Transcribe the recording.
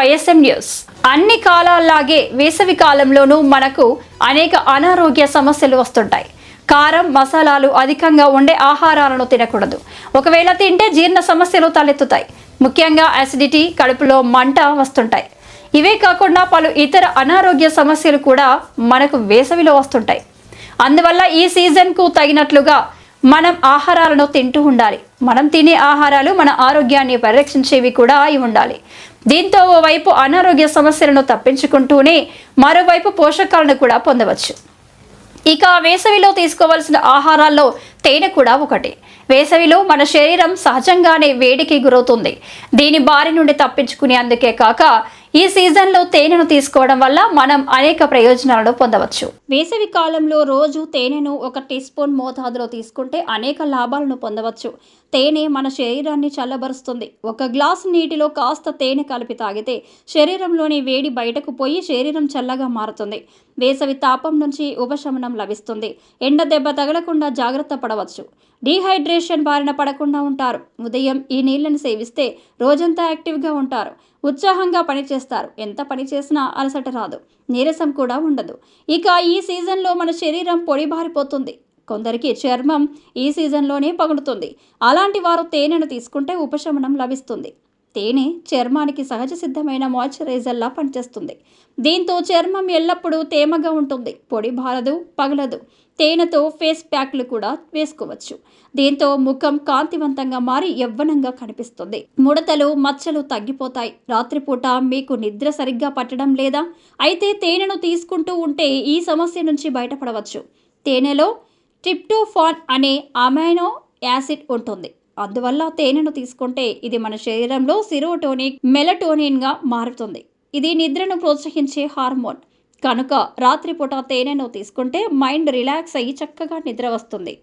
YSM news. అన్ని కాలాల్లాగే వేసవి కాలంలోనూ మనకు అనేక అనారోగ్య సమస్యలు వస్తుంటాయి. కారం మసాలాలు అధికంగా ఉండే ఆహారాలను తినకూడదు. ఒకవేళ తింటే జీర్ణ సమస్యలు తలెత్తుతాయి. ముఖ్యంగా అసిడిటీ కడుపులో మంట వస్తుంటాయి. ఇవే కాకుండా పలు ఇతర అనారోగ్య సమస్యలు కూడా మనకు వేసవిలో వస్తుంటాయి. అందువల్ల ఈ సీజన్కు తగినట్లుగా మనం ఆహారాలను తింటూ ఉండాలి. మనం తినే ఆహారాలు మన ఆరోగ్యాన్ని పరిరక్షించేవి కూడా అయి ఉండాలి. దీంతో ఓవైపు అనారోగ్య సమస్యలను తప్పించుకుంటూనే మరోవైపు పోషకాలను కూడా పొందవచ్చు. ఇక వేసవిలో తీసుకోవాల్సిన ఆహారాల్లో తేనె కూడా ఒకటి. వేసవిలో మన శరీరం సహజంగానే వేడికి గురవుతుంది. దీని బారి నుండి తప్పించుకునే అందుకే కాక ఈ సీజన్లో తేనెను తీసుకోవడం వల్ల మనం అనేక ప్రయోజనాలను పొందవచ్చు. వేసవి కాలంలో రోజు తేనెను ఒక టీ స్పూన్ మోతాదులో తీసుకుంటే అనేక లాభాలను పొందవచ్చు. తేనె మన శరీరాన్ని చల్లబరుస్తుంది. ఒక గ్లాస్ నీటిలో కాస్త తేనె కలిపి తాగితే శరీరంలోని వేడి బయటకు పోయి శరీరం చల్లగా మారుతుంది. వేసవి తాపం నుంచి ఉపశమనం లభిస్తుంది. ఎండ దెబ్బ తగలకుండా జాగ్రత్త పడవచ్చు. డీహైడ్రేషన్ బారిన పడకుండా ఉంటారు. ఉదయం ఈ నీళ్ళను సేవిస్తే రోజంతా యాక్టివ్గా ఉంటారు. ఉత్సాహంగా పనిచేస్తారు. ఎంత పని చేసినా అలసట రాదు. నీరసం కూడా ఉండదు. ఇక ఈ సీజన్లో మన శరీరం పొడిబారిపోతుంది కొందరికి చర్మం ఈ సీజన్లోనే పగులుతుంది. అలాంటి వారు తేనెను తీసుకుంటే ఉపశమనం లభిస్తుంది. తేనె చర్మానికి సహజ సిద్ధమైన మాయిశ్చరైజర్లా పనిచేస్తుంది. దీంతో చర్మం ఎల్లప్పుడూ తేమగా ఉంటుంది. పొడి బారదు పగలదు. తేనెతో ఫేస్ ప్యాక్లు కూడా వేసుకోవచ్చు. దీంతో ముఖం కాంతివంతంగా మారి యవ్వనంగా కనిపిస్తుంది. ముడతలు మచ్చలు తగ్గిపోతాయి. రాత్రిపూట మీకు నిద్ర సరిగ్గా పట్టడం లేదా? అయితే తేనెను తీసుకుంటూ ఉంటే ఈ సమస్య నుంచి బయటపడవచ్చు. తేనెలో ట్రిప్టోఫాన్ అనే అమైనో యాసిడ్ ఉంటుంది. అందువల్ల తేనెను తీసుకుంటే ఇది మన శరీరంలో సిరోటోనిక్ మెలటోనిన్గా మారుతుంది. ఇది నిద్రను ప్రోత్సహించే హార్మోన్. కనుక రాత్రిపూట తేనెను తీసుకుంటే మైండ్ రిలాక్స్ అయ్యి చక్కగా నిద్ర వస్తుంది.